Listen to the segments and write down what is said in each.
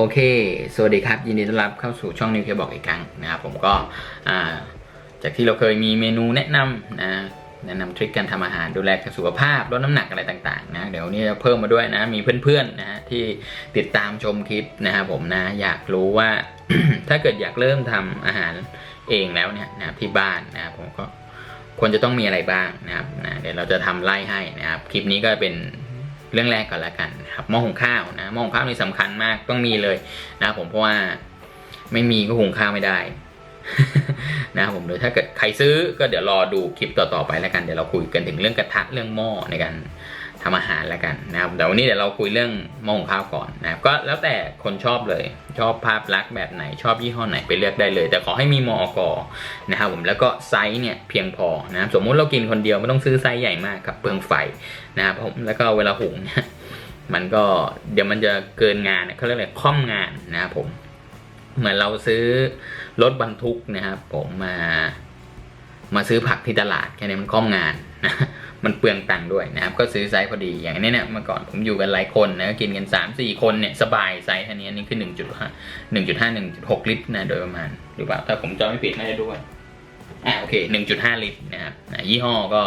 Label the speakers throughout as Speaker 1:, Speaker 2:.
Speaker 1: โอเค สวัสดีครับ ยินดีต้อนรับเข้าสู่ช่องนิวเคบอกอีกครั้งนะครับผมก็าจากที่เราเคยมีเมนูแนะนำนะแนะนำทริคการทำอาหารดูแลสุขภาพลดน้ำหนักอะไรต่างๆนะเดี๋ยวนี้จะเพิ่มมาด้วยนะมีเพื่อนๆนะที่ติดตามชมคลิปนะครับผมนะอยากรู้ว่าถ้าเกิดอยากเริ่มทำอาหารเองแล้วเนี่ยนะครับที่บ้านนะครับผมก็ควรจะต้องมีอะไรบ้างนะครับนะเดี๋ยวเราจะทำไล่ให้นะครับคลิปนี้ก็เป็น เรื่องแรกก่อนละกันนะครับหม้อหุงข้าวนะหม้อหุงข้าวนี่สำคัญมากต้องมีเลยนะผมเพราะว่าไม่มีก็หุงข้าวไม่ได้นะครับผมโดยถ้าเกิดใครซื้อก็เดี๋ยวรอดูคลิปต่อๆไปแล้วกันเดี๋ยวเราคุยกันถึงเรื่องกระทะเรื่องหม้อในการ ทำอาหารแล้วกันนะครับแต่วันนี้เดี๋ยวเราคุยเรื่องหม้อหุงข้าวก่อนนะครับก็แล้วแต่คนชอบเลย ชอบภาพลักษณ์แบบไหนชอบยี่ห้อไหนไปเลือกได้เลย แต่ขอให้มีมอกนะครับผมแล้วก็ไซส์เนี่ยเพียงพอนะครับสมมุติเรากินคนเดียวไม่ต้องซื้อไซส์ใหญ่มากครับเปลืองไฟนะครับผมแล้วก็เวลาหุงเนี่ยมันก็เดี๋ยวมันจะเกินงานเนี่ยเขาเรียกอะไรค่อมงานนะครับผมเหมือนเราซื้อรถบรรทุกนะครับ ผมมา มาซื้อผักที่ตลาดแค่นี้มันค่อมงานนะ มันเปลืองตังค์ด้วยนะครับ ก็ซื้อไซส์พอดีอย่างนี้เนี่ยเมื่อก่อนผมอยู่กันหลายคนนะกินกัน 3 4 คนเนี่ยสบายไซส์อันนี้อันนี้คือ 1.5 1.5 1.6 ลิตรนะโดยประมาณหรือเปล่าถ้าผมจำไม่ผิดน่าจะด้วยอ่าโอเค 1.5 ลิตรนะครับยี่ห้อก็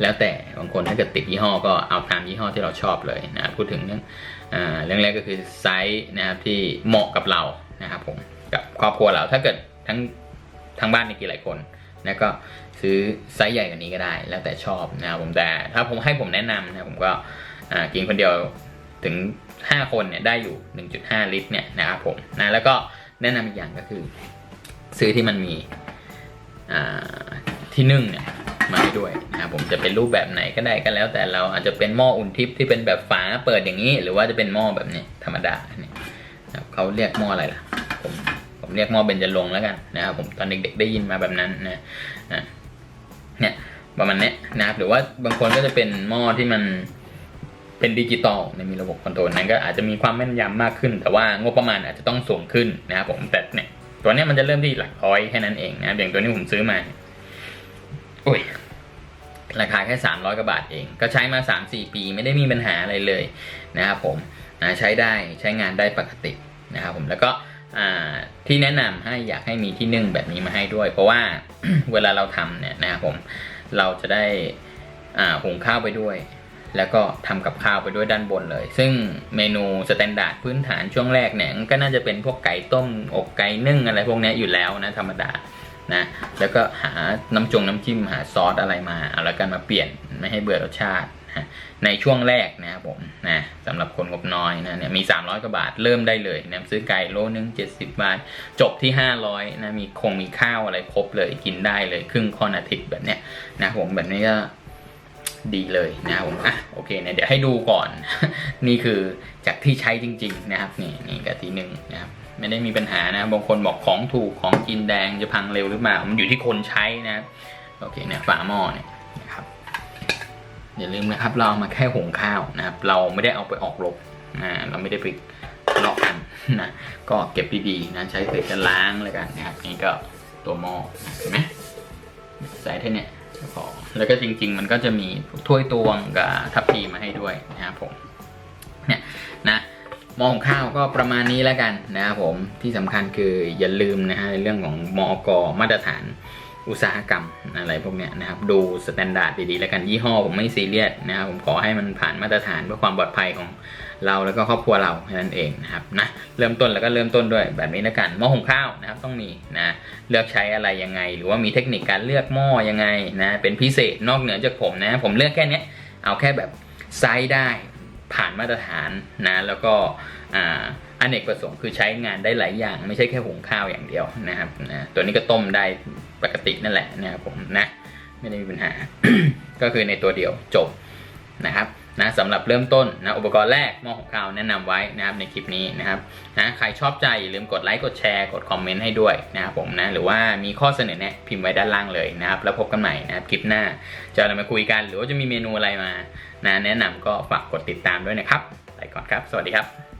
Speaker 1: แล้วแต่บางคนถ้าเกิดติดยี่ห้อก็เอาตามยี่ห้อที่เราชอบเลยนะพูดถึงเรื่องอ่าเรื่องแรกก็คือไซส์นะครับที่เหมาะกับเรานะครับผมกับครอบครัวเราถ้าเกิดทั้งทั้งบ้านมีกี่หลายคนนะก็ ซื้อไซส์ใหญ่กว่านี้ก็ได้ แล้วแต่ชอบนะครับผมแต่ถ้าผมให้ผมแนะนำนะผมก็กินคนเดียวถึง 5 คนเนี่ยได้อยู่ 1.5 ลิตรเนี่ยนะครับผมนะแล้วก็แนะนำอีกอย่างก็คือ ซื้อที่มันมีที่นึ่งเนี่ยมาให้ด้วยนะครับผมจะเป็นรูปแบบไหนก็ได้ก็แล้ว แต่เราอาจจะเป็นหม้ออุ่นทิพย์ที่เป็นแบบฝาเปิดอย่างนี้ หรือว่าจะเป็นหม้อแบบนี้ธรรมดาเนี่ยนะเขาเรียกหม้ออะไรล่ะผมผมเรียกหม้อเบญจรงแล้วกันนะครับผมตอนเด็กๆได้ยินมาแบบนั้นนะนะ เนี่ยประมาณนี้นะครับหรือว่าบางคนก็จะเป็นหม้อที่มันเป็นดิจิตอลในมีระบบคอนโทรลนั้นก็อาจจะมีความแม่นยำมากขึ้น แต่ว่างบประมาณอาจจะต้องสูงขึ้นนะครับผมแต่เนี่ยตัวนี้มันจะเริ่มที่หลักร้อยแค่นั้นเองนะอย่างตัวนี้ผมซื้อมาโอ้ยราคาแค่ 300กว่าบาทเอง ก็ใช้มา 3-4 ปีไม่ได้มีปัญหาอะไรเลยนะครับผมนะใช้ได้ใช้งานได้ปกตินะครับผมแล้วก็ ที่แนะนำให้อยากให้มีที่นึ่งแบบนี้มาให้ด้วย เพราะว่าเวลาเราทำเนี่ยนะครับผมเราจะได้หุงข้าวไปด้วย แล้วก็ทำกับข้าวไปด้วยด้านบนเลย ซึ่งเมนูสแตนดาร์ดพื้นฐานช่วงแรกเนี่ยก็น่าจะเป็นพวกไก่ต้มอกไก่นึ่งอะไรพวกนี้อยู่แล้วนะธรรมดานะแล้วก็หาน้ำจงน้ำจิ้มหาซอสอะไรมาเอาแล้วกันมาเปลี่ยนไม่ให้เบื่อรสชาติ ในช่วงแรกนะครับผมนะสำหรับคนงบน้อยนะเนี่ยมี 300 กว่าบาทเริ่มได้เลยนะซื้อไก่โลนึง70 บาท จบที่ 500นะมีคงมีข้าวอะไรครบเลยกินได้เลยครึ่งคอนอาทิตย์แบบเนี้ยนะผมแบบนี้ก็ดีเลยนะครับผมอะโอเคเนี่ยเดี๋ยวให้ดูก่อน นี่คือจากที่ใช้จริง ๆ นะครับ นี่นี่กับที่หนึ่งนะครับไม่ได้มีปัญหานะบางคนบอกของถูกของกินแดงจะพังเร็วหรือเปล่ามันอยู่ที่คนใช้นะโอเคเนี่ยฝาหม้อเนี่ยนะครับ อย่าลืมนะครับ เราเอามาแค่หุงข้าวนะครับ เราไม่ได้เอาไปออกรบนะเราไม่ได้ไปเลาะกันนะก็เก็บดีๆนะใช้เศษจะล้างเลยกันนะครับนี่ก็ตัวหม้อเห็นไหมใส่เท่าเนี้ยพอแล้วก็จริง ๆ มันก็จะมีถ้วยตวงกับทัพพีมาให้ด้วยนะครับผมเนี่ยนะหมอของข้าวก็ประมาณนี้แล้วกันนะครับผมที่สำคัญคืออย่าลืมนะฮะในเรื่องของมอกมาตรฐาน อุตสาหกรรมอะไรพวกเนี้ยนะครับดูสแตนดาร์ดดีๆแล้วกันยี่ห้อผมไม่ซีเรียสนะครับผมขอให้มันผ่านมาตรฐานเพื่อความปลอดภัยของเราแล้วก็ครอบครัวเราแค่นั้นเองนะครับนะเริ่มต้นแล้วก็เริ่มต้นด้วยแบบนี้แล้วกันหม้อหุงข้าวนะครับต้องมีนะเลือกใช้อะไรยังไง หรือว่ามีเทคนิคการเลือกหม้อยังไงนะเป็นพิเศษนอกเหนือจากผมนะผมเลือกแค่นี้เอาแค่แบบไซส์ได้ผ่านมาตรฐานนะแล้วก็อ่าอเนกประสงค์คือใช้งานได้หลายอย่าง ไม่ใช่แค่หุงข้าวอย่างเดียวนะครับนะตัวนี้ก็ต้มได้ ปกตินั่นแหละนะครับผมนะไม่ได้มีปัญหา ก็คือในตัวเดียวจบนะครับนะสำหรับเริ่มต้นนะอุปกรณ์แรกหม้อหุงข้าวแนะนำไว้นะครับในคลิปนี้นะครับนะใครชอบใจอย่าลืมกดไลค์กดแชร์กดคอมเมนต์ให้ด้วยนะครับผมนะหรือว่ามีข้อเสนอแนะพิมพ์ไว้ด้านล่างเลยนะครับแล้วพบกันใหม่นะครับคลิปหน้าจะอะไรมาคุยกัน หรือว่าจะมีเมนูอะไรมานะแนะนำก็ฝากกดติดตามด้วยนะครับไปก่อนครับ สวัสดีครับ